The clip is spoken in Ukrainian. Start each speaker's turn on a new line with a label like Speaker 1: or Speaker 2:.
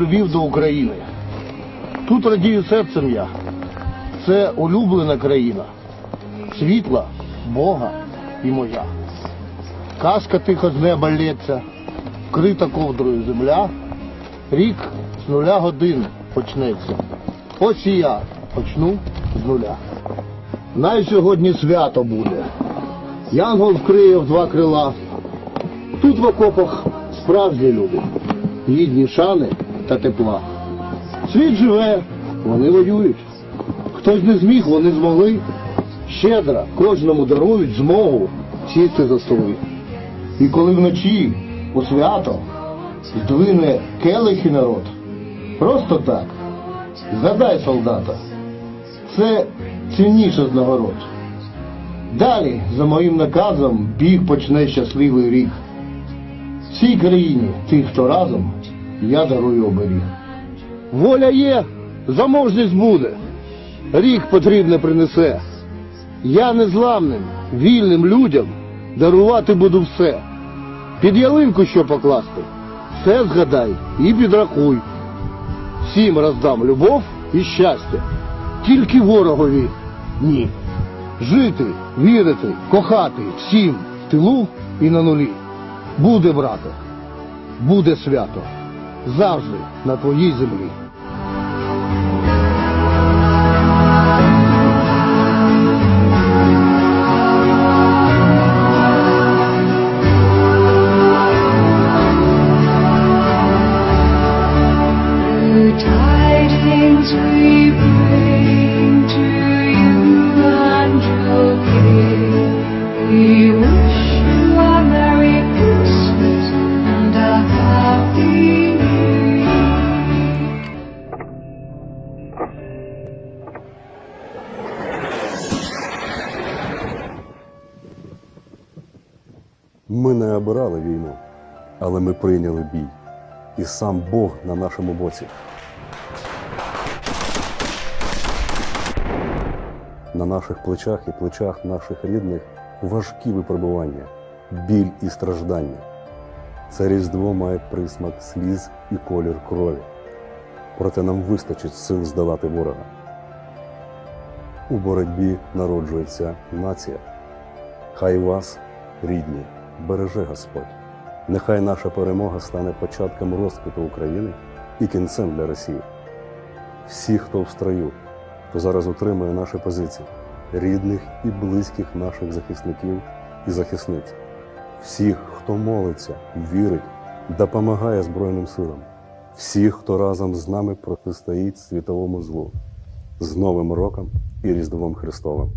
Speaker 1: любів до України. Тут радію серцем я. Це улюблена країна. Світла, Бога і моя. Казка тихо з неба лється, вкрита ковдрою земля. Рік з нуля годин почнеться. Ось і я почну з нуля. Най сьогодні свято буде. Янгол вкриє в два крила. Тут в окопах справжні люди, гідні шани та тепла. Світ живе, вони воюють. Хтось не зміг, вони змогли. Щедро кожному дарують змогу сісти за столи. І коли вночі у свято здвине келихи народ, просто так, згадай солдата, це цінніше з нагород. Далі, за моїм наказом, біг почне щасливий рік. Всій країні, тих, хто разом, я дарую оберіг. Воля є, заможність буде. Рік потрібне принесе. Я незламним, вільним людям дарувати буду все. Під ялинку що покласти, все згадай і підрахуй. Всім роздам любов і щастя, тільки ворогові ні. Жити, вірити, кохати всім в тилу і на нулі. Буде, брате, буде свято. Завжди на твоїй землі.
Speaker 2: The tidings
Speaker 3: Ми не обирали війну, але ми прийняли бій. І сам Бог на нашому боці. На наших плечах і плечах наших рідних важкі випробування, біль і страждання. Це різдво має присмак сліз і колір крові. Проте нам вистачить сил здолати ворога. У боротьбі народжується нація. Хай вас, рідні, береже Господь. Нехай наша перемога стане початком розквіту України і кінцем для Росії. Всі, хто в строю, хто зараз утримує наші позиції, рідних і близьких наших захисників і захисниць, всіх, хто молиться, вірить, допомагає Збройним силам, всіх, хто разом з нами протистоїть світовому злу, з Новим роком і Різдвом Христовим.